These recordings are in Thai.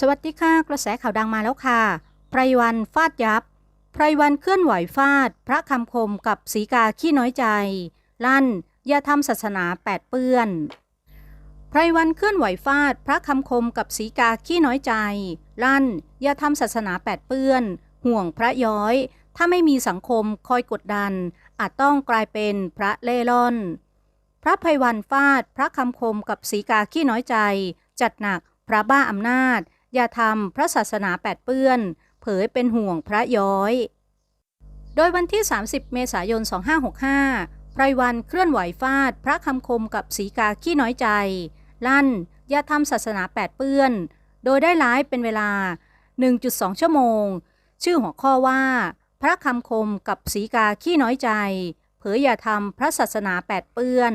สวัสดีค่ะ กระแสข่าวดังมาแล้วค่ะ ไพรวันฟาดยับ ไพรวันเคลื่อนไหวฟาด พระคำคมกับสีกาขี้น้อยใจ ลั่น อย่าทำศาสนาแปดเปื้อน ไพรวันเคลื่อนไหวฟาด พระคำคมกับสีกาขี้น้อยใจ ลั่น อย่าทำศาสนาแปดเปื้อน ห่วงพระย้อย ถ้าไม่มีสังคมคอยกดดัน อาจต้องกลายเป็นพระเล่ร่อน พระไพรวันฟาด พระคำคมกับสีกาขี้น้อยใจ จัดหนักพระบ้าอำนาจ อย่าทำพระศาสนาแปดเปื้อน เผยเป็นห่วงพระย้อย โดยวันที่ 30 เมษายน 2565ไพรวันเคลื่อนไหวฟาด พระคำคมกับสีกาขี้น้อยใจ ลั่น อย่าทำศาสนาแปดเปื้อน โดยได้ไลฟ์เป็นเวลา 1.2 ชั่วโมง ชื่อหัวข้อว่า พระคำคมกับสีกาขี้น้อยใจ เผยอย่าทำพระศาสนาแปดเปื้อน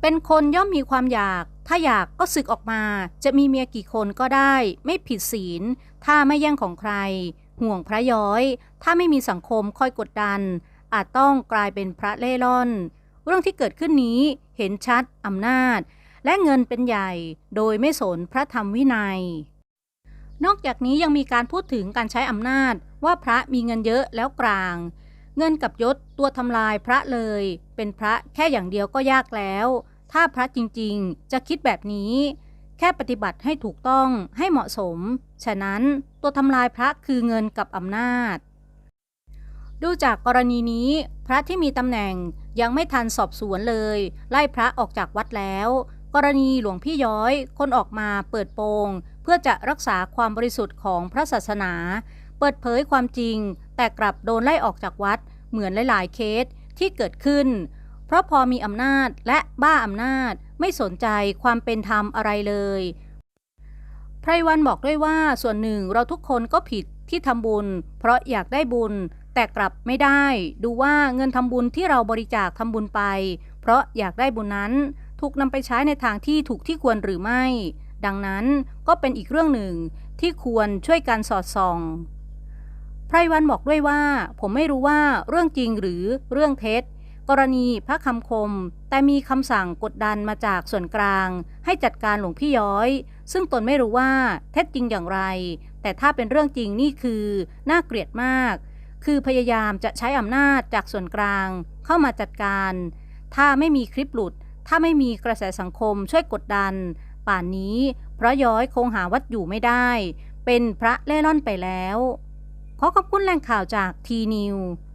เป็นคนย่อมมีความอยาก ถ้าอยากก็สึกออกมาจะมีเมียกี่คนก็ได้ ไม่ผิดศีล ถ้าไม่แย่งของใคร ห่วงพระย้อย ถ้าไม่มีสังคมคอยกดดัน อาจต้องกลายเป็นพระเล่ร่อน เรื่องที่เกิดขึ้นนี้เห็นชัดอำนาจ และเงินเป็นใหญ่โดยไม่สนพระธรรมวินัย นอกจากนี้ยังมีการพูดถึงการใช้อำนาจว่าพระมีเงินเยอะแล้วกลาง เงินกับยศตัวทำลายพระเลย เป็นพระแค่อย่างเดียวก็ยากแล้ว ถ้าพระจริงๆ จะคิดแบบนี้ แค่ปฏิบัติให้ถูกต้องให้เหมาะสม ฉะนั้นตัวทำลายพระคือเงินกับอำนาจ ดูจากกรณีนี้ พระที่มีตำแหน่งยังไม่ทันสอบสวนเลย ไล่พระออกจากวัดแล้ว กรณีหลวงพี่ย้อย คนออกมาเปิดโปง เพื่อจะรักษาความบริสุทธิ์ของพระศาสนา เปิดเผยความจริง แต่กลับโดนไล่ออกจากวัด เหมือนหลายๆ เคสที่เกิดขึ้น เพราะพอมีอำนาจและบ้าอำนาจไม่สนใจความเป็นธรรมอะไรเลยไพรวันบอกด้วยว่าส่วนหนึ่งเราทุกคนก็ผิดที่ทำบุญ เพราะอยากได้บุญ แต่กลับไม่ได้ ดูว่าเงินทำบุญที่เราบริจาคทำบุญไป เพราะอยากได้บุญนั้น ถูกนำไปใช้ในทางที่ถูกที่ควรหรือไม่ ดังนั้นก็เป็นอีกเรื่องหนึ่งที่ควรช่วยกันสอดส่องไพรวันบอกด้วยว่า ผมไม่รู้ว่าเรื่องจริงหรือเรื่องเท็จ กรณีพระคำคม แต่มีคำสั่งกดดันมาจากส่วนกลาง ให้จัดการหลวงพี่ย้อย ซึ่งตนไม่รู้ว่าเท็จจริงอย่างไร แต่ถ้าเป็นเรื่องจริงนี่คือน่าเกลียดมาก คือพยายามจะใช้อำนาจจากส่วนกลาง เข้ามาจัดการ ถ้าไม่มีคลิปหลุด ถ้าไม่มีกระแสสังคมช่วยกดดัน ป่านนี้พระย้อยคงหาวัดอยู่ไม่ได้ เป็นพระเล่ร่อนไปแล้ว ขอขอบคุณแหล่งข่าวจากทีนิว